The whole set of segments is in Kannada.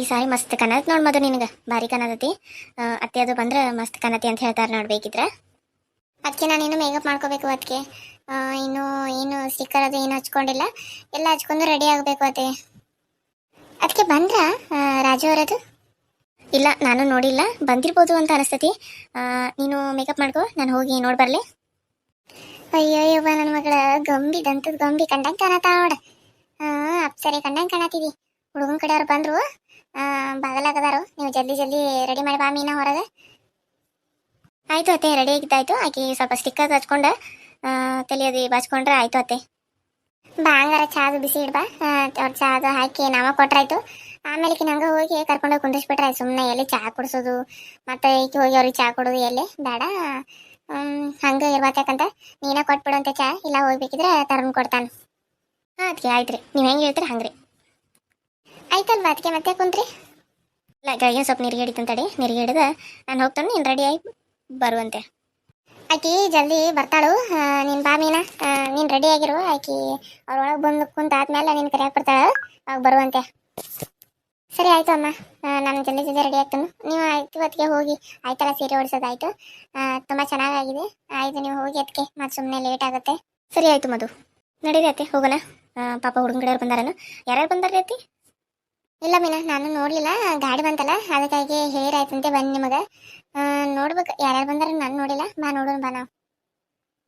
ಈ ಸಾರಿ ಮಸ್ತ್ ಕಾಣತ್ ನೋಡ್ ಮದು ನಿನಗೆ. ಭಾರಿ ಕನ್ನದತಿ ಅತ್ತೆ ಅದು ಬಂದ್ರೆ ಮಸ್ತ್ ಕನ್ನತಿ ಅಂತ ಹೇಳ್ತಾರೆ ನೋಡ್ಬೇಕಿದ್ರೆ ಅದಕ್ಕೆ ನಾನು ಮೇಕಪ್ ಮಾಡ್ಕೋಬೇಕು ಅದಕ್ಕೆ ಇನ್ನು ಏನು ಸ್ಟಿಕ್ಕರ್ ಅದು ಏನು ಹಚ್ಕೊಂಡಿಲ್ಲ. ಎಲ್ಲ ಹಚ್ಕೊಂಡು ರೆಡಿ ಆಗಬೇಕು ಅದೇ ಅದಕ್ಕೆ ಬಂದ್ರ ರಾಜು ಅವರದು? ಇಲ್ಲ, ನಾನು ನೋಡಿಲ್ಲ. ಬಂದಿರ್ಬೋದು ಅಂತ ಅನಿಸ್ತತಿ. ನೀನು ಮೇಕಪ್ ಮಾಡ್ಕೋ, ನಾನು ಹೋಗಿ ನೋಡಿ ಬರಲಿ. ಅಯ್ಯೋ, ಯವ್ವ ನನ್ನ ಮಗಳ. ಗಂಬಿ, ದಂತದ ಗಂಬಿ ಕಂಡಂಗೆ ಕಾಣತಾ ನೋಡ. ಅಪ್ಸರಿ, ಕಂಡಂಗೆ ಕಾಣತಿದಿ ಹುಡುಗನ ಕಡೆಯವ್ರು ಬಂದ್ರು. ಬಾಗಲಾಗದಾರು? ನೀವು ಜಲ್ದಿ ಜಲ್ದಿ ರೆಡಿ ಮಾಡಿ ಬಾ ಮೀನಾ ಹೊರಗೆ. ಆಯ್ತು ಅತ್ತೆ ರೆಡಿ ಆಗಿದ್ದಾಯ್ತು. ಆಕೆ ಸ್ವಲ್ಪ ಸ್ಟಿಕ್ಕರ್ ಹಚ್ಕೊಂಡು ತಲೆಯದು ಬಚ್ಕೊಂಡ್ರೆ ಆಯ್ತು ಅತ್ತೆ. ಬಾ ಹಂಗಾರ, ಚಾದು ಬಿಸಿ ಇಡ್ಬಾ ಅವ್ರ ಚಾದು ಹಾಕಿ ನಾಮ ಕೊಟ್ರಾಯ್ತು. ಆಮೇಲೆ ನಂಗೆ ಹೋಗಿ ಕರ್ಕೊಂಡೋಗಿ ಕುಂದಿಸ್ಬಿಟ್ರೆ ಸುಮ್ಮನೆ ಎಲ್ಲಿ ಚಹಾ ಕುಡಿಸೋದು, ಮತ್ತೆ ಈಕೆ ಹೋಗಿ ಅವ್ರಿಗೆ ಚಹಾ ಕೊಡೋದು ಎಲ್ಲಿ? ಬೇಡ. ಹಂಗೆ ಇರ್ಬೇಕಂತ ನೀನ ಕೊಟ್ಬಿಡು ಚಹಾ ಇಲ್ಲ ಹೋಗ್ಬೇಕಿದ್ರೆ ತರುಣ್ ಕೊಡ್ತಾನೆ. ಹಾಂ ಅದಕ್ಕೆ ಆಯ್ತು ರೀ ನೀವು ಹೆಂಗೆ ಹೇಳ್ತೀರಿ ಹಂಗೆ ರೀ ಆಯ್ತಲ್ವಾ? ಅದಕ್ಕೆ ಮತ್ತೆ ಕುಂತ್ರಿ. ಇಲ್ಲ ಕೆಳಗೆ ಸ್ವಲ್ಪ ನೀರಿಗೆ ಹಿಡಿತಂತಡಿ ನೀರಿಗೆ ಹಿಡಿದ ನಾನು ಹೋಗ್ತಾನೆ, ನೀನು ರೆಡಿ ಆಗಿ ಬರುವಂತೆ. ಆಕಿ ಜಲ್ದಿ ಬರ್ತಾಳು. ನೀನು ಬಾ ಮೀನಾ. ನೀನು ರೆಡಿ ಆಗಿರು. ಆಕಿ ಅವ್ರೊಳಗೆ ಬಂದು ಕುಂತ ಆದ್ಮೇಲೆ ನೀನು ಕರೆಯಾಕ್ ಬರ್ತಾಳೆ. ಅವಾಗ ಬರುವಂತೆ. ಸರಿ, ಆಯ್ತು ಅಮ್ಮ. ನಾನು ಜಲ್ದಿ ಜಲ್ದಿ ರೆಡಿ ಆಗ್ತಾನೆ. ನೀವು ಆಯ್ತು ಅದಕ್ಕೆ ಹೋಗಿ ಆಯ್ತಲ್ಲ, ಸೀರೆ ಓಡಿಸೋದಾಯ್ತು ತುಂಬ ಚೆನ್ನಾಗಾಗಿದೆ. ಆಯಿತು ನೀವು ಹೋಗಿ ಅದಕ್ಕೆ ಮತ್ತೆ ಸುಮ್ಮನೆ ಲೇಟ್ ಆಗುತ್ತೆ. ಸರಿ, ಆಯ್ತು ಮದು ನಡೀರಿ ಅತ್ತೆ, ಹೋಗೋಣ. ಪಾಪ ಹುಡುಗಡೆಯವ್ರು ಬಂದಾರನು. ಯಾರ್ಯಾರು ಬಂದಾರ ಅತ್ತಿ? ಇಲ್ಲ ಮೀನಾ ನಾನು ನೋಡಲಿಲ್ಲ. ಗಾಡಿ ಬಂತಲ್ಲ ಅದಕ್ಕಾಗಿ ಹೇರ್ ಆಯ್ತಂತೆ ಬಂದು ನಿಮಗೆ. ನೋಡ್ಬೇಕು ಯಾರ್ಯಾರು ಬಂದಾರ ನಾನು ನೋಡಿಲ್ಲ ಬಾ ನೋಡೋಣ ಬಾ ನಾವು.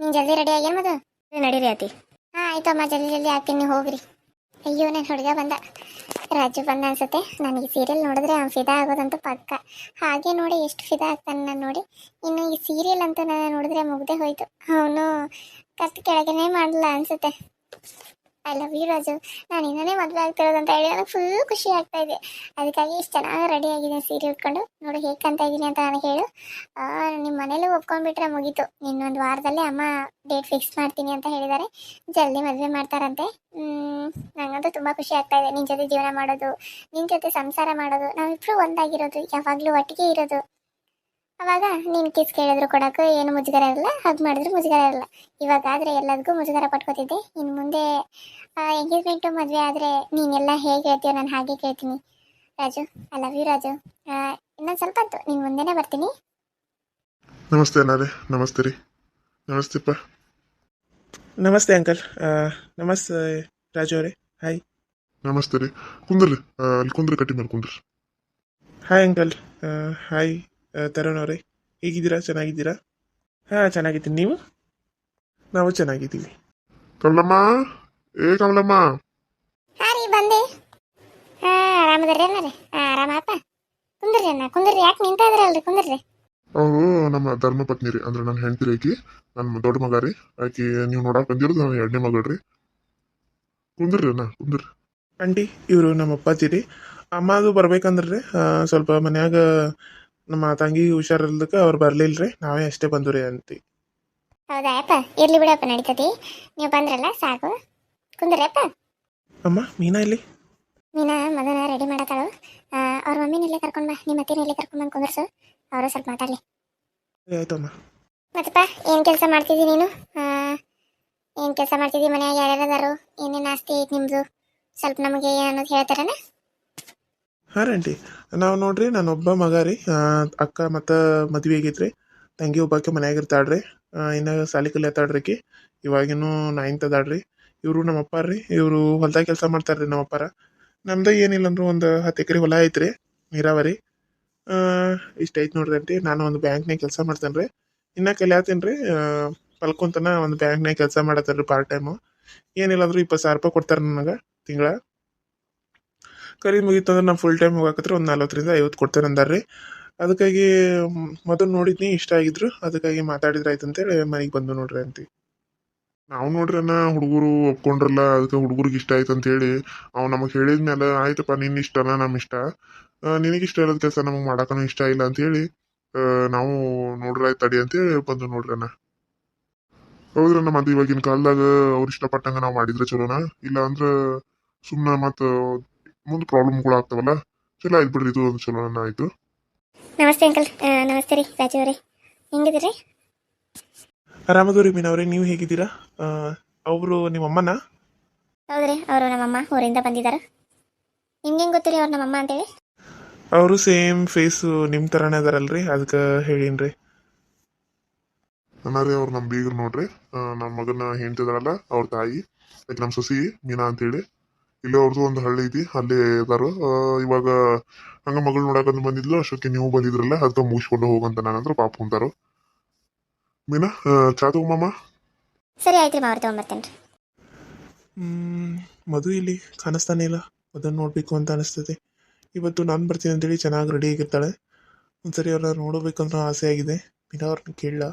ನೀನು ಜಲ್ದಿ ರೆಡಿ ಆಗ್ಯಾನ ಮದು? ನಡೀರಿ ಆತಿ. ಹಾಂ ಆಯ್ತು ಅಮ್ಮ ಜಲ್ದಿ ಜಲ್ದಿ ಆಗ್ತೀನಿ ನೀವು ಹೋಗ್ರಿ. ಅಯ್ಯೋ ನನ್ನ ಹುಡುಗ ಬಂದ. ರಾಜು ಬಂದ ಅನ್ಸುತ್ತೆ. ನನಗೆ ಸೀರಿಯಲ್ ನೋಡಿದ್ರೆ ಅವ್ನು ಫಿದಾ ಆಗೋದಂತೂ ಪಕ್ಕ. ಹಾಗೆ ನೋಡಿ ಎಷ್ಟು ಫಿದಾ ಆಗ್ತಾನೆ ನಾನು ನೋಡಿ. ಇನ್ನು ಈ ಸೀರಿಯಲ್ ಅಂತ ನಾನು ನೋಡಿದ್ರೆ ಮುಗ್ದೇ ಹೋಯ್ತು. ಅವನು ಕತ್ ಕೆಳಗೇನೆ ಮಾಡಲ್ಲ ಅನ್ಸುತ್ತೆ. I love you Raju. ನಾನು ಇನ್ನೇ ಮದುವೆ ಆಗ್ತಿರೋದು ಅಂತ ಹೇಳಿ ನನಗೆ ಫುಲ್ ಖುಷಿ ಆಗ್ತಾ ಇದೆ. ಅದಕ್ಕಾಗಿ ಇಷ್ಟು ಚೆನ್ನಾಗಿ ರೆಡಿ ಆಗಿದೆ ಸೀರೆ ಉಟ್ಕೊಂಡು. ನೋಡು ಹೇಗೆ ಕಾಣ್ತಾ ಇದ್ದೀನಿ ಅಂತ ನಾನು ಹೇಳು. ನಿಮ್ಮ ಮನೇಲಿ ಒಪ್ಕೊಂಡ್ಬಿಟ್ರೆ ಮುಗೀತು. ಇನ್ನೊಂದು ವಾರದಲ್ಲಿ ಅಮ್ಮ ಡೇಟ್ ಫಿಕ್ಸ್ ಮಾಡ್ತೀನಿ ಅಂತ ಹೇಳಿದ್ದಾರೆ. ಜಲ್ದಿ ಮದುವೆ ಮಾಡ್ತಾರಂತೆ. ನನಗಂತೂ ನಂಗಂತೂ ತುಂಬ ಖುಷಿ ಆಗ್ತಾ ಇದೆ. ನಿನ್ನ ಜೊತೆ ಜೀವನ ಮಾಡೋದು ನಿನ್ನ ಜೊತೆ ಸಂಸಾರ ಮಾಡೋದು ನಾವಿಬ್ಬರು ಒಂದಾಗಿರೋದು, ಯಾವಾಗಲೂ ಒಟ್ಟಿಗೆ ಇರೋದು. ಅವಾಗ ನೀನು ಕಿಸ್ ಕೇಳಿದ್ರು ಕೊಡಕ್ಕೆ ಏನು ಮುಜುಗರ ಇರಲ್ಲ ಹಗ್ ಮಾಡಿದ್ರು ಮುಜುಗರ ಇರಲ್ಲ. ಇವಾಗ ಆದ್ರೆ ಎಲ್ಲದಕ್ಕೂ ಮುಜುಗರ ಪಟ್ಕೋತಿದ್ದೆ. ಇನ್ನು ಮುಂದೆ ಎಂಗೇಜ್ಮೆಂಟು ಮದುವೆ ಆದರೆ ನೀನೆಲ್ಲ ಹೇಗೆ ಹೇಳ್ತೀಯೋ ನಾನು ಹಾಗೆ ಕೇಳ್ತೀನಿ. Raju I love you Raju. ಇನ್ನೊಂದು ಸ್ವಲ್ಪ ಹೊತ್ತು ನೀನು ಮುಂದೆನೇ ಬರ್ತೀನಿ. ನಮಸ್ತೆ ಅಣ್ಣಾರೆ ನಮಸ್ತೆ ರೀ. ನಮಸ್ತೆಪ್ಪ ನಮಸ್ತೆ ಅಂಕಲ್. ಆ, ನಮಸ್ತೆ ರಾಜು ಅವರೇ. ಹಾಯ್ ನಮಸ್ತೆ ರೀ. ಕುಂದ್ರಿ ಅಲ್ಲಿ ಕುಂದ್ರಿ ಕಟ್ಟಿ ಮೇಲೆ ಕುಂದ್ರಿ. Hi uncle. ಹಾಯ್ ಆ, ತರುಣ್ ಅವರೇ ಹೇಗಿದ್ದೀರಾ? ಚೆನ್ನಾಗಿದ್ದೀರಾ? ಹಾಂ ಚೆನ್ನಾಗಿದ್ದೀನಿ. ನೀವು? ನಾವು ಚೆನ್ನಾಗಿದ್ದೀವಿ. ಕಮಲಮ್ಮ? ಏ ಕಮಲಮ್ಮ? ಹಾರಿ ರೀ ಬಂದೆ. ಹಾ ಆರಾಮದಾರಿ ಅಣ್ಣ ಹಾ ಆರಾಮಪ್ಪ ಕುಂದ್ರಿ ಅಣ್ಣ ಕುಂದ್ರಿ. ಯಾಕೆ ನಿಂತ ಇದ್ರಲ್ರಿ ಕುಂದ್ರಿ. ಅವರು ನಮ್ಮ ಧರ್ಮಪತ್ನಿ ರೀ. ಅಂದ್ರೆ ನನ್ನ ಹೆಂಡತಿ ಆಕಿ. ನನ್ನ ದೊಡ್ಡ ಮಗ ರೀ. ಆಕಿ ನೀವು ನೋಡಕ್ ಬಂದಿರೋದು ನನ್ನ ಎರಡನೇ ಮಗಳು ರೀ. ಕುಂದ್ರಿ ಅಣ್ಣ ಕುಂದ್ರಿ. ಆಂಟಿ ಇವರು ನಮ್ಮ ಅಪ್ಪಾಜಿ ರೀ. ಅಮ್ಮದು ಬರ್ಬೇಕಂದ್ರೆ ರೀ ಸ್ವಲ್ಪ ಮನ್ಯಾಗ ನಮ್ಮ ತಂಗಿ ಹುಷಾರಿಲ್ದಕ್ಕೆ ಅವ್ರು ಬರಲಿಲ್ಲ ರೀ ನಾವೇ ಅಷ್ಟೇ ಬಂದು ರೀ ಅಂತಿ ಹೌದಾ ಅಪ್ಪ ಇರ್ಲಿ ಬಿಡಪ್ಪ ನಡೀತತಿ ನೀವು ಬಂದ್ರಲ್ಲ ಸಾಕು. ಕುಂದ್ರಪ್ಪ ಅಮ್ಮ ಮೀನಾ ಇಲ್ಲಿ ನೀನ ಮಗನ ರೆಡಿ ಮಾಡತ್ತಾಳು ಅವ್ರ ಮಮ್ಮಿನ ಇಲ್ಲೇ ಕರ್ಕೊಂಡ್ ಬಾ ನಿಮ್ಮ ಅತ್ತೆನ ಇಲ್ಲೇ ಕರ್ಕೊಂಡ್ ಬಂದು ಕುಂದರ್ಸು. ಅವರು ಸ್ವಲ್ಪ ಮಾತಾಡ್ಲಿ. ಆಯ್ತು ಅಮ್ಮ ಮತ್ತಪ್ಪ ಏನು ಕೆಲಸ ಮಾಡ್ತಿದ್ದಿ ನೀನು? ಏನು ಕೆಲಸ ಮಾಡ್ತಿದ್ದಿ ಮನ್ಯಾಗ? ಯಾರ್ಯಾರು ಏನೇನು ಆಸ್ತಿ ಐತಿ ನಿಮ್ದು? ಸ್ವಲ್ಪ ನಮಗೆ ಅನ್ನೋದು ಹೇಳ್ತಾರನ? ಹಾಂ ರೀ ನಾವು ನೋಡ್ರಿ, ನಾನು ಒಬ್ಬ ಮಗ ರೀ. ಅಕ್ಕ ಮತ್ತು ಮದುವೆ ಆಗೈತ್ರಿ. ತಂಗಿ ಒಬ್ಬಾಕೆ ಮನ್ಯಾಗ ಇರ್ತಾಳ್ರಿ. ರೀ ಇನ್ನ ಸಾಲಿ ಕಲಿಯತ್ತಾಳ್ರಿ ಇವಾಗಿನೂ ನೈನ್ತ್ ಅದಾಳ್ರಿ. ಇವರು ನಮ್ಮ ಅಪ್ಪ ರೀ. ಇವರು ಹೊಲ್ದಾಗ ಕೆಲಸ ಮಾಡ್ತಾರ್ರಿ ನಮ್ಮ ಅಪ್ಪಾರ. ನಮ್ದು ಏನಿಲ್ಲ ಅಂದ್ರೂ ಒಂದು ಹತ್ತು ಎಕರೆ ಹೊಲ ಐತ್ರಿ, ನೀರಾವರಿ. ಇಷ್ಟ ಐತೆ ನೋಡ್ರಿ ಆಂಟಿ. ನಾನು ಒಂದು ಬ್ಯಾಂಕ್ನಾಗ ಕೆಲಸ ಮಾಡ್ತೇನೆ ರೀ ಇನ್ನ ಕಲಿಯತ್ತೀನಿ ರೀ ಪಲ್ಕೊಂತನ ಒಂದು ಬ್ಯಾಂಕ್ನಾಗ ಕೆಲಸ ಮಾಡತ್ತೇನೆ ರೀ ಪಾರ್ಟ್ ಟೈಮು ಏನಿಲ್ಲ ಅಂದ್ರೂ ಇಪ್ಪತ್ತು ಸಾವಿರ ರೂಪಾಯಿ ಕೊಡ್ತಾರೆ ನನಗೆ ತಿಂಗಳ. ಕರಿ ಮುಗೀತು ಅಂದ್ರೆ ನಾನು ಫುಲ್ ಟೈಮ್ ಹೋಗಾಕತ್ರ ಒಂದು ನಲ್ವತ್ತರಿಂದ ಐವತ್ತು ಕೊಡ್ತೇನೆ ಅಂದಾರ್ರಿ. ಅದಕ್ಕಾಗಿ ಮೊದಲು ನೋಡಿದ್ನಿ, ಇಷ್ಟ ಆಗಿದ್ರು. ಅದಕ್ಕಾಗಿ ಮಾತಾಡಿದ್ರೆ ಆಯ್ತು ಅಂತೇಳಿ ಮನೆಗೆ ಬಂದು ನೋಡ್ರಿ ಅಂತ. ನಾವು ನೋಡ್ರಿ ಅಣ್ಣ ಹುಡುಗರು ಒಪ್ಕೊಂಡ್ರಲ್ಲ, ಅದಕ್ಕೆ ಹುಡುಗರಿಗೆ ಇಷ್ಟ ಆಯ್ತು ಅಂತ ಹೇಳಿ ಅವ್ ನಮಗೆ ಹೇಳಿದ್ಮೇಲೆ ಆಯ್ತಪ್ಪ ನಿನ್ನ ಇಷ್ಟನ ನಮ್ಮ ಇಷ್ಟ? ನಿನಗೆ ಇಷ್ಟ ಇರೋದ್ ಕೆಲಸ ನಮಗೆ ಮಾಡಕ್ಕೂ ಇಷ್ಟ ಇಲ್ಲ ಅಂತ ಹೇಳಿ ನಾವು ನೋಡ್ರಿ ತಡಿ ಅಂತೇಳಿ ಬಂದು ನೋಡ್ರಿ ಅಣ್ಣ ಹೌದ್ರಣ್ಣ ಮತ್ತೆ ಇವಾಗಿನ ಕಾಲದಾಗ ಅವ್ರು ಇಷ್ಟಪಟ್ಟಂಗ ನಾವು ಮಾಡಿದ್ರೆ ಚಲೋನ? ಇಲ್ಲ ಅಂದ್ರೆ ಸುಮ್ಮನೆ ಮತ್ತೆ ಮುಂದೆ ಪ್ರಾಬ್ಲಮ್ಗಳು ಆಗ್ತಾವಲ್ಲ? ಚಲೋ ಆಯ್ತು ಬಿಡ್ರಿ ಇದು ಒಂದು ಚಲೋನ ಆಯ್ತು. ನಮಸ್ತೆ ಅಂಕಲ್ ನಮಸ್ತೆ ರೀ ರಾಜು ಅವರೇ. ಹೆಂಗಿದ್ದೀರಿ? ಆರಾಮದವ್ರಿ ಮೀನವ್ರೆ ನೀವು ಹೇಗಿದ್ದೀರಾ? ಅವರು ನಿಮ್ಮ ಅಮ್ಮನ ಹೌದ್ರಿ ಅವರು ನಮ್ಮಮ್ಮ ಊರಿಂದ ಬಂದಿದ್ದಾರೆ ನಿಮ್ಗೆ ಹೆಂಗೆ ಗೊತ್ತು ರೀ ಅವ್ರು ನಮ್ಮಮ್ಮ ಅಂತೇಳಿ? ಅವರು ಸೇಮ್ ಫೇಸು ನಿಮ್ಮ ಥರನೇ ಅದಾರಲ್ರಿ ಅದಕ್ಕೆ ಹೇಳಿನ್ರಿ. ಅನ್ನಾರಿ ಅವ್ರು ನಮ್ಮ ಬೀಗರು ನೋಡ್ರಿ. ನಮ್ಮ ಮಗನ ಹೆಂಡ್ತಿದಾರಲ್ಲ ಅವ್ರ ತಾಯಿ ನಮ್ಮ ಸೊಸಿ ಮೀನಾ ಅಂತೇಳಿ. ಇಲ್ಲೇ ಅವ್ರದ್ದು ಒಂದು ಹಳ್ಳಿ ಐತಿ. ಅಲ್ಲೇ ಇದಾರು ಇವಾಗ ಹಂಗ ಮಗಳು ನೋಡಕಂತ ಬಂದಿದ್ಲು. ಅಷ್ಟೊಕ್ಕೆ ನೀವು ಬಂದಿದ್ರಲ್ಲ ಅದಕ್ಕೆ ಮುಗಿಸ್ಕೊಂಡು ಹೋಗಂತ ನಾನಂದ್ರೆ ಪಾಪ ಕುಂತಾರು ಮೀನಾ ಚಾದು ಚಾ ತಗೊಂಬಮ್ಮ ಸರಿ ಆಯ್ತು ಮಾವ್ರ ತಗೊಂಬರ್ತೇನೆ ಮಧು ಇಲ್ಲಿ ಕಾಣಿಸ್ತಾನೆ ಇಲ್ಲ. ಅದನ್ನು ನೋಡಬೇಕು ಅಂತ ಅನಿಸ್ತದೆ ಇವತ್ತು ನಾನು ಬರ್ತೀನಿ ಅಂತೇಳಿ ಚೆನ್ನಾಗಿ ರೆಡಿ ಆಗಿರ್ತಾಳೆ. ಒಂದ್ಸರಿ ಅವ್ರನ್ನ ನೋಡಬೇಕಂತ ಆಸೆ ಆಗಿದೆ. ಮೀನಾ ಅವ್ರನ್ನ ಕೇಳಲ್ಲ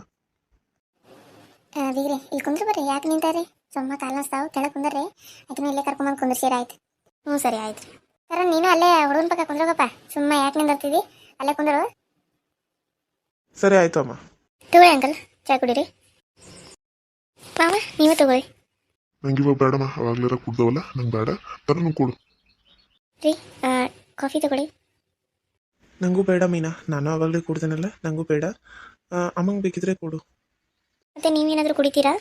ಇಲ್ಲಿ ಕುಂದ್ರ ಬರ್ರಿ. ಯಾಕೆ ನಿಂತಾರಿ ಸುಮ್ಮ ಕಾಲ ನೋಸ್ತಾವು ಕೆಳಗೆ ಕುಂದ್ರಿ ಆಕಿನ ಇಲ್ಲೇ ಕರ್ಕೊಂಬಂದು ಕುಂದ್ರಿಸಿರ ಆಯ್ತು. ಹ್ಞೂ ಸರಿ ಆಯ್ತು. ಸರ ನೀನು ಅಲ್ಲೇ ಹುಡುಗನ ಪಕ್ಕ ಕುಂದ್ರೋಗಪ್ಪ ಸುಮ್ಮ ಯಾಕೆ ನಿಂದಿರ್ತಿದ್ದಿ? ಅಲ್ಲೇ ಕುಂದ್ರು? ಸರಿ ಆಯ್ತು ಅಮ್ಮ. ತಗೊಳ್ಳಿ ಅಂಕಲ್ ಚಾ ಕುಡೀರಿ. ಮಾವ ನೀವೇ ತಗೊಳ್ಳಿ. ನಂಗೆ ಇವಾಗ ಬೇಡಮ್ಮ ಅವಾಗ್ಲಾರ ಕುಡ್ದವಲ್ಲ ನಂಗೆ ಬೇಡ. ತರನು ಕೊಡು. ರೀ ಕಾಫಿ ತಗೊಳ್ಳಿ. ನಂಗೂ ಬೇಡ ಮೀನಾ ನಾನು ಅವಾಗಲೇ ಕೊಡ್ತೇನಲ್ಲ ನಂಗೂ ಬೇಡ. ಅಮ್ಮಂಗೆ ಬೇಕಿದ್ರೆ ಕೊಡು. ಮತ್ತೆ ನೀವೇನಾದರೂ ಕುಡಿತೀರಾ?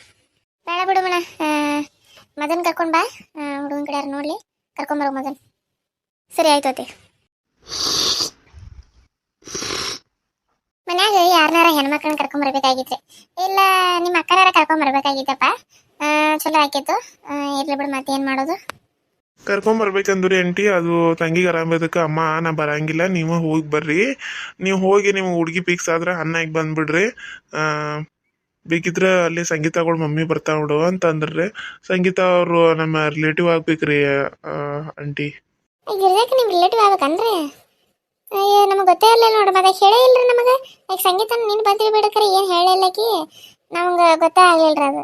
ಬೇಡ ಬಿಡು ಮಣ. ಮದನ್ ಕರ್ಕೊಂಡ್ ಬಾ. ಹುಡುಗನ ಕಡೆ ಯಾರು ನೋಡ್ಲಿ. ಕರ್ಕೊಂಬರೋ ಮದನ್. ಸರಿ ಆಯ್ತು ಅತ್ತೆ. ಮನ್ಯಾಗ ಯಾರನಾರ ಹೆಣ್ಮಕ್ಳನ್ನ ಕರ್ಕೊಂಬರ್ಬೇಕಾಗಿತ್ರಿ ಇಲ್ಲ ನಿಮ್ಮ ಅಕ್ಕನಾರ ಕರ್ಕೊಂಬರ್ಬೇಕಾಗಿತ್ತಪ್ಪ ಬರ್ಬೇಕಾಗಿತ್ತಪ್ಪ. ಚಲೋ ಆಕೇತು. ಇರ್ಲಿ ಬಿಡು ಮತ್ತೇನು ಮಾಡೋದು. ಕರ್ಕೊಂಬರ್ಬೇಕಂದ್ರಿ ಆಂಟಿ. ಅದು ತಂಗಿಗೆ ಆರಾಮದಕ್ಕೆ ಅಮ್ಮ, ನಾ ಬರಂಗಿಲ್ಲ. ನೀವು ಹೋಗಿ ಬರ್ರಿ. ನೀವು ಹೋಗಿ ನಿಮ್ಮ ಹುಡುಗಿ ಪಿಕ್ಸ್ ಆದ್ರೆ ಅನ್ನಾಗಿ ಬಂದ್ಬಿಡ್ರಿ. ಬೇಕಿದ್ರೆ ಅಲ್ಲಿ ಸಂಗೀತಗಳು ಮಮ್ಮಿ ಬರ್ತಾವೆ ನೋಡು. ಅಂತ ಅಂದ್ರೆ ಸಂಗೀತ ಅವರು ನಮ್ಮ ರಿಲೇಟಿವ್ ಆಗ್ಬೇಕ್ರಿ ಆಂಟಿ. ಗಿರ್ಜಾಕ ನಿಮ್ಮ ರಿಲೇಟಿವ್ ಆಗ್ಬೇಕಂದ್ರೆ ಅಯ್ಯೋ ನಮಗೆ ಗೊತ್ತೇ ಇಲ್ಲ ನೋಡು ಮಗ ಹೇಳೇ ಇಲ್ರಿ ನಮಗೆ. ಈಗ ಸಂಗೀತ ನೀನು ಬಂದ್ರಿ ಬಿಡಕ್ರಿ ಏನು ಹೇಳಿಲ್ಲಕಿ ನಮ್ಗೆ ಗೊತ್ತೇ ಆಗ್ಲಿಲ್ರಿ ಅದು.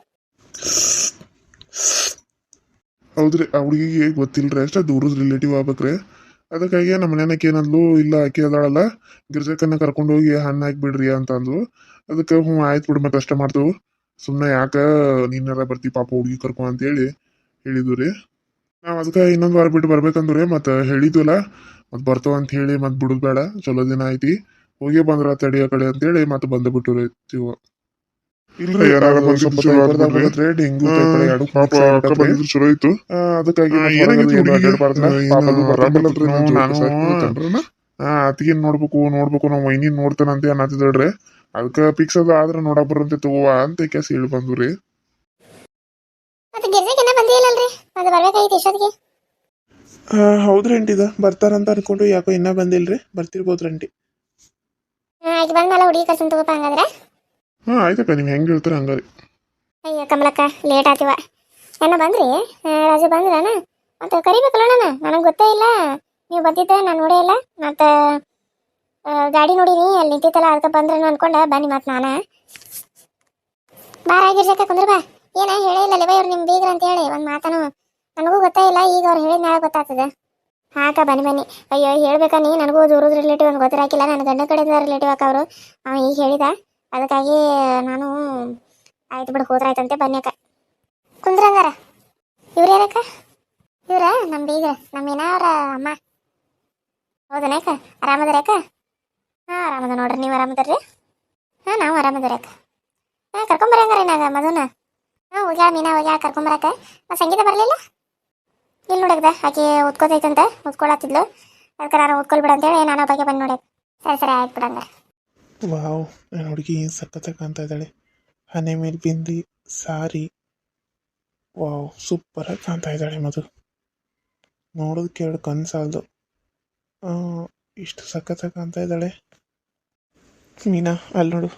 ಹೌದ್ರಿ ಆ ಹುಡುಗಿಗೆ ಗೊತ್ತಿಲ್ರಿ ಅಷ್ಟೇ ದೂರದ ರಿಲೇಟಿವ್ ಆಗ್ಬೇಕ್ರಿ. ಅದಕ್ಕಾಗಿ ನಮ್ಮ ಮನೆಯಕ್ಕೆ ಏನಂದ್ಲು ಇಲ್ಲ ಆಕಿ ಅದಾಳಲ್ಲ ಗಿರ್ಜಕ್ಕನ್ನ ಕರ್ಕೊಂಡು ಹೋಗಿ ಹಣ್ಣು ಹಾಕ್ಬಿಡ್ರಿ ಅಂತ ಅಂದ್ಲು ಅದಕ್ಕೆ ಹ್ಞೂ, ಆಯ್ತು ಬಿಡು ಮತ್ತೆ ಅಷ್ಟೇ ಮಾಡ್ತೇವೆ. ಸುಮ್ಮನೆ ಯಾಕ ನೀನಾರ ಬರ್ತಿ ಪಾಪ ಹುಡುಗಿ ಕರ್ಕೊ ಅಂತೇಳಿ ಹೇಳಿದ್ವು ರೀ ನಾವು ಅದಕ್ಕೆ ಇನ್ನೊಂದು ವಾರ ಬಿಟ್ಟು ಬರ್ಬೇಕಂದ್ರೆ ಮತ್ತೆ ಹೇಳಿದ್ವಲ್ಲ ಮತ್ತೆ ಬರ್ತಾವ ಅಂತ ಹೇಳಿ ಮತ್ತೆ ಬಿಡುದು ಬೇಡ, ಚಲೋ ದಿನ ಐತಿ. ಹೋಗಿ ಬಂದ್ರ ತಡಿಯೋ ಕಡೆ ಅಂತೇಳಿ ಮತ್ತೆ ಬಂದು ಬಿಟ್ಟು ಇಲ್ರಿ ಡೆಂಗು ಪಾಪ ಅಕ್ಕ ಬಂದಿದ್ರು ಚಲೋ ಇತ್ತು ಅದಕ್ಕಾಗಿ ಅತಿಗೆ ನೋಡ್ಬೇಕು ನೋಡ್ಬೇಕು ನಾವು ವೈನಿ ನೋಡ್ತಾನಂತೆ ಅನ್ನತ್ತಿದ್ರಿ ಅದಕ್ಕ ಫಿಕ್ಸ್ ಅದ ಆದ್ರ ನೋಡಕ್ ಬರಂತೆ ತಗೋವ ಅಂತ ಕೆಸ್ ಹೇಳಿ ಬಂದ್ವು ರೀ ಮತ್ತೆ ಗಿರ್ಜಾಕ್ ಇನ್ನೂ ಬಂದಿಲ್ಲಲ್ರಿ ಅದು ಬರ್ಬೇಕಾಗಿತ್ತು ಇಷ್ಟೊತ್ತಿಗೆ. ಹೌದ್ರಿ ಅಂಟಿ ಇದ ಬರ್ತಾರಂತ ಅನ್ಕೊಂಡು ಯಾಕೋ ಇನ್ನ ಬಂದಿಲ್ರಿ ಬರ್ತಿರ್ಬೋದ್ರಿ ಆಕೆ ಬಂದ್ಮೇಲೆ ಹುಡುಗಿ ಕರ್ಸನ್ ತಗೋಪ ಹಂಗಾದ್ರೆ. ಹಾ ಆಯ್ತಕ್ಕ ನೀವು ಹೆಂಗೆ ಹೇಳ್ತೀರ ಹಂಗಾರಿ ಅಯ್ಯೋ ಕಮಲಕ್ಕ ಲೇಟ್ ಆತಿವ. ಏನ ಬಂದ್ರಿ? ಆ, ರಾಜು ಬಂದ್ರನ? ಮತ್ತೆ ಕರಿಬೇಕಲ್ಲ ನಾನು ನನಗೆ ಗೊತ್ತೇ ಇಲ್ಲ. ನೀವು ಬಂದಿದ್ದೆ ನಾನು ನೋಡೇ ಇಲ್ಲ. ಮತ್ತೆ ಗಾಡಿ ನೋಡೀನಿ ಅಲ್ಲಿ ನಿಂತಿತ್ತಲ್ಲ ಅದಕ್ಕೆ ಬಂದ್ರೇನು ಅನ್ಕೊಂಡೆ ಬನ್ನಿ ಮತ್ತೆ ನಾನು. ಬಾರ ಗಿರ್ಜಕ್ಕ ಕುಂದ್ರ ಬಾ ಏನ ಹೇಳೇ ಇಲ್ಲ ಲೇವ ಇವ್ರು ನಿಮ್ಮ ಬೀಗ್ರ ಅಂತ ಹೇಳಿ ಒಂದು ಮಾತನು. ನನಗೂ ಗೊತ್ತೇ ಇಲ್ಲ ಈಗ ಅವ್ರು ಹೇಳಿದ ನಾಳೆ ಗೊತ್ತಾಗ್ತದೆ. ಹಾಕ ಬನ್ನಿ ಬನ್ನಿ. ಅಯ್ಯೋ ಹೇಳ್ಬೇಕಾ ನೀ? ನನಗೂ ದೂರದ ರಿಲೇಟಿವ್ ಅಂತ ಗೊತ್ತಿರಾಕಿಲ್ಲ. ನನ್ನ ಗಂಡ ಕಡೆದ ರಿಲೇಟಿವ್ ಅಕ್ಕ ಅವರು. ಅವ ಈಗ ಹೇಳಿದ. ಅದಕ್ಕಾಗಿ, ನಾನು ಆಯ್ತು ಬಿಡು, ಹೋದ್ರಾಯ್ತಂತೆ, ಬನ್ನಿ ಅಕ್ಕ. ಕುಂದ್ರಂಗಾರ? ಇವ್ರು ಯಾರಕ್ಕ? ಇವ್ರ? ನಮ್ಮ ಬೀಗ್ರ. ನಮ್ಮ ಏನ ಅವ್ರ ಅಮ್ಮ ಹೌದನೇಕ ಆರಾಮದಾರಕ್ಕ ಹಾಂ, ಆರಾಮದ ನೋಡ್ರಿ, ನೀವು ಆರಾಮದಾರ್ರಿ? ಹಾಂ, ನಾವು ಆರಾಮದಾರ ಅಕ್ಕ. ಹಾಂ, ಕರ್ಕೊಂಬರಂಗಾರ ಏನಾಗ ಮಧುನ? ಹಾಂ ಹೋಗ್ಯಾಳ ಮೀನಾ ಹೋಗ್ಯಾಳ ಕರ್ಕೊಂಬರಕ್ಕ. ಸಂಗೀತ ಬರಲಿಲ್ಲ? ಇಲ್ಲಿ ನೋಡಕ್ದ ಆಕೆ ಓದ್ಕೋತೈತಂತ, ಓದ್ಕೊಳತ್ತಿದ್ಲು. ಅದಕ್ಕೆ ನಾನು ಓದ್ಕೊಳ್ಬಿಡ ಅಂತೇಳಿ ನಾನು ಬಗ್ಗೆ ಬಂದು ನೋಡಕ್ಕೆ ಸರಿ ಸರಿ, ಆಯ್ತು ಬಿಡಂಗಾರ. ವಾವ್, ನನ್ನ ಹುಡುಗಿ ಸಖತ್ತಾಗಿ ಕಾಣ್ತಾ ಇದ್ದಾಳೆ. ಹನೆ ಮೇಲೆ ಬಿಂದಿ ಸಾರಿ. ವಾವ್ ಸೂಪರಾಗಿ ಕಾಣ್ತಾ ಇದ್ದಾಳೆ ಮಧು. ನೋಡೋದಕ್ಕೆ ಎರಡು ಕನ್ಸಾಲ್ದು ಇಷ್ಟು ಸಖತ್ತಾಗಿ ಕಾಣ್ತಾ ಇದ್ದಾಳೆ. ಮೀನಾ, ಅಲ್ಲಿ ನೋಡು.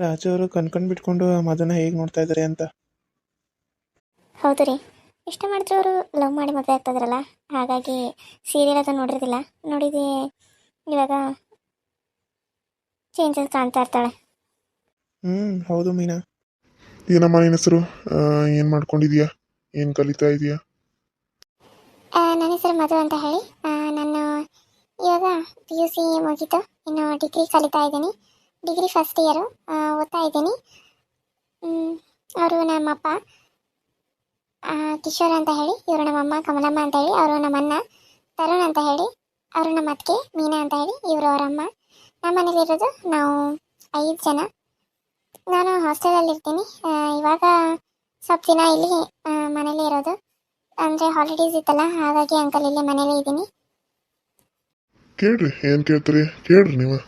ರಾಜು ಅವರು ಕನ್ಕೊಂಡು ಬಿಟ್ಕೊಂಡು ಮಧುನ ಹೇಗೆ ನೋಡ್ತಾ ಇದ್ದಾರೆ ಅಂತ. ಹೌದು ರೀ ಇಷ್ಟ ಮಾಡಿದ್ರೆ ಅವರು ಲವ್ ಮಾಡಿ ಮದುವೆ ಆಗ್ತದ್ರಲ್ಲ ಹಾಗಾಗಿ ಸೀರಿಯಲ್ ಅದು ನೋಡಿರೋದಿಲ್ಲ. ನೋಡಿದೆ ಇವಾಗ ಚೇಂಜಸ್ ಕಾಣ್ತಾ ಇರ್ತಾಳೆ ಹ್ಞೂ ಹೌದು ಮೀನಾ. ಏನಮ್ಮ ನಿನ್ನ ಹೆಸರು ಏನ್ ಮಾಡ್ಕೊಂಡಿದ್ಯಾ? ಏನ್ ಕಲಿತಾ ಇದೀಯಾ? ನನ್ನ ಹೆಸರು ಮಧು ಅಂತ ಹೇಳಿ. ನನ್ನ ನಾನು ಇವಾಗ ಪಿ ಯು ಸಿ ಮುಗೀತು. ಇನ್ನು ಡಿಗ್ರಿ ಕಲಿತಾ ಇದ್ದೀನಿ. ಡಿಗ್ರಿ ಫಸ್ಟ್ ಇಯರು ಓದ್ತಾ ಇದ್ದೀನಿ. ಅವರು ನಮ್ಮಪ್ಪ ಕಿಶೋರ್ ಅಂತ ಹೇಳಿ ಇವರು ನಮ್ಮಮ್ಮ ಕಮಲಮ್ಮ ಅಂತ ಹೇಳಿ ಅವರು ನಮ್ಮಣ್ಣ ತರುಣ್ ಅಂತ ಹೇಳಿ ಅವರು ನಮ್ಮ ಅತ್ತಿಗೆ ಮೀನಾ ಅಂತ ಹೇಳಿ ಇವರು ಅವರಮ್ಮ ನಮ್ಮ ಮನೇಲಿರೋದು ನಾವು ಐದು ಜನ. ನಾನು ಹಾಸ್ಟೆಲಲ್ಲಿ ಇರ್ತೀನಿ ಆ, ಇವಾಗ ಸ್ವಲ್ಪ ದಿನ ಇಲ್ಲಿ ಮನೇಲಿ ಇರೋದು. ಅಂದರೆ ಹಾಲಿಡೇಸ್ ಇತ್ತಲ್ಲ ಹಾಗಾಗಿ ಅಂಕಲ್ ಇಲ್ಲಿ ಮನೇಲಿ ಇದ್ದೀನಿ ಕೇಳ್ರಿ ಏನು ಕೇಳ್ತೀರಿ? ಕೇಳ್ರಿ ನೀವು.